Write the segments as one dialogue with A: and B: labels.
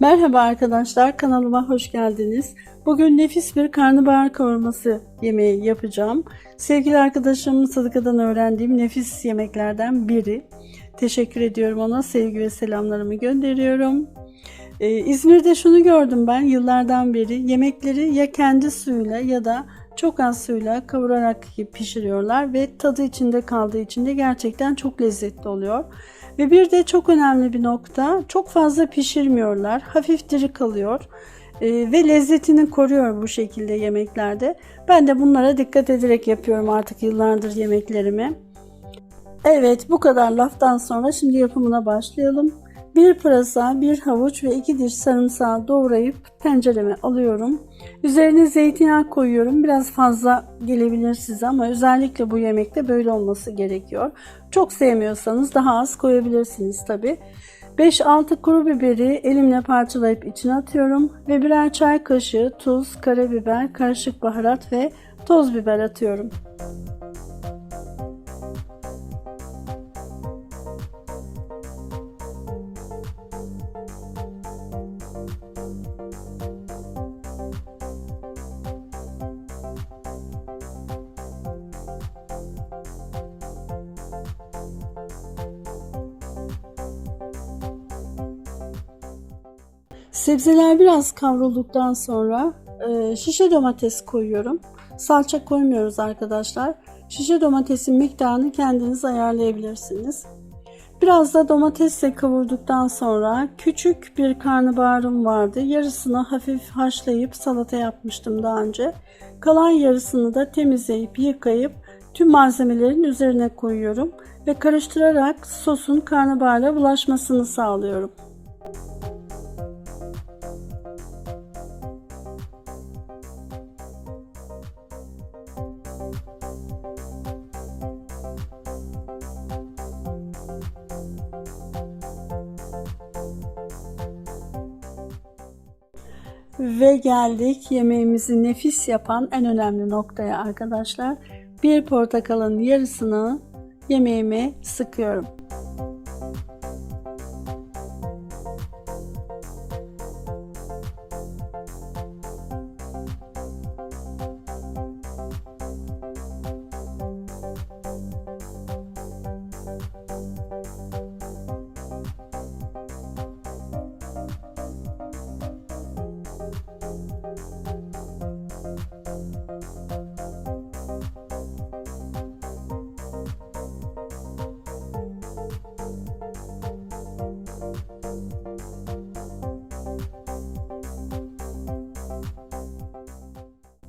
A: Merhaba arkadaşlar kanalıma hoş geldiniz. Bugün nefis bir karnabahar kavurması yemeği yapacağım. Sevgili arkadaşım Sadıka'dan öğrendiğim nefis yemeklerden biri. Teşekkür ediyorum ona sevgi ve selamlarımı gönderiyorum. Ee, İzmir'de şunu gördüm ben yıllardan beri yemekleri ya kendi suyuyla ya da çok az suyla kavurarak pişiriyorlar ve tadı içinde kaldığı için de gerçekten çok lezzetli oluyor. Ve bir de çok önemli bir nokta çok fazla pişirmiyorlar. Hafif diri kalıyor. Ee, ve lezzetini koruyor bu şekilde yemeklerde. Ben de bunlara dikkat ederek yapıyorum artık yıllardır yemeklerimi. Evet bu kadar laftan sonra şimdi yapımına başlayalım. Bir pırasa, bir havuç ve iki diş sarımsağı doğrayıp tencereme alıyorum. Üzerine zeytinyağı koyuyorum. Biraz fazla gelebilir size ama özellikle bu yemekte böyle olması gerekiyor. Çok sevmiyorsanız daha az koyabilirsiniz tabi. 5-6 kuru biberi elimle parçalayıp içine atıyorum ve birer çay kaşığı tuz, karabiber, karışık baharat ve toz biber atıyorum. Sebzeler biraz kavrulduktan sonra e, şişe domates koyuyorum. Salça koymuyoruz arkadaşlar. Şişe domatesin miktarını kendiniz ayarlayabilirsiniz. Biraz da domatesle kavurduktan sonra küçük bir karnabaharım vardı. Yarısını hafif haşlayıp salata yapmıştım daha önce. Kalan yarısını da temizleyip yıkayıp tüm malzemelerin üzerine koyuyorum ve karıştırarak sosun karnabaharla bulaşmasını sağlıyorum. Ve geldik yemeğimizi nefis yapan en önemli noktaya arkadaşlar. Bir portakalın yarısını yemeğime sıkıyorum.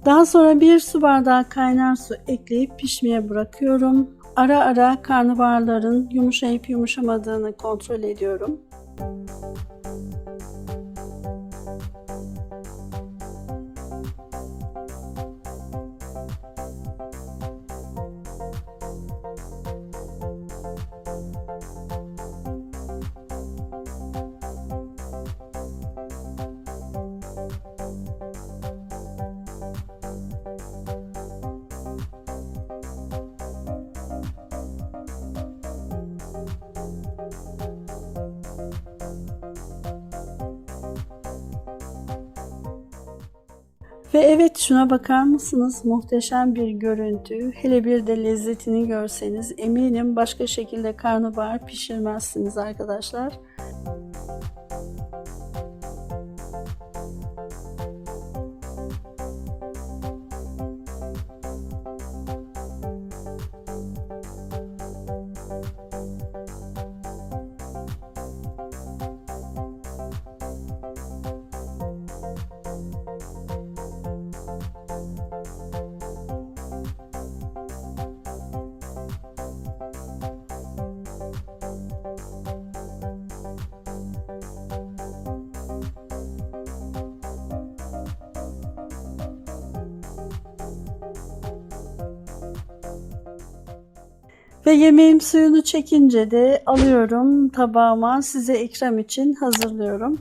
A: Daha sonra bir su bardağı kaynar su ekleyip pişmeye bırakıyorum. Ara ara karnabaharların yumuşayıp yumuşamadığını kontrol ediyorum. Ve evet şuna bakar mısınız? Muhteşem bir görüntü. Hele bir de lezzetini görseniz eminim başka şekilde karnabahar pişirmezsiniz arkadaşlar. Ve yemeğim suyunu çekince de alıyorum tabağıma size ikram için hazırlıyorum.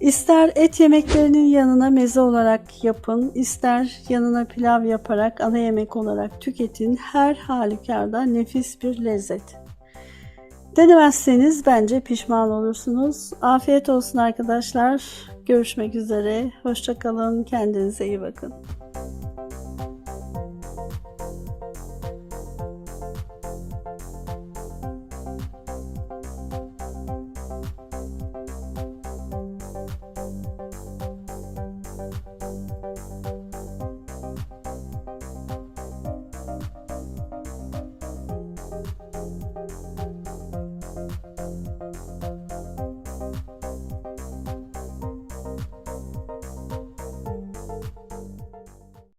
A: İster et yemeklerinin yanına meze olarak yapın, ister yanına pilav yaparak ana yemek olarak tüketin. Her halükarda nefis bir lezzet. Denemezseniz bence pişman olursunuz. Afiyet olsun arkadaşlar. Görüşmek üzere. Hoşçakalın. Kendinize iyi bakın.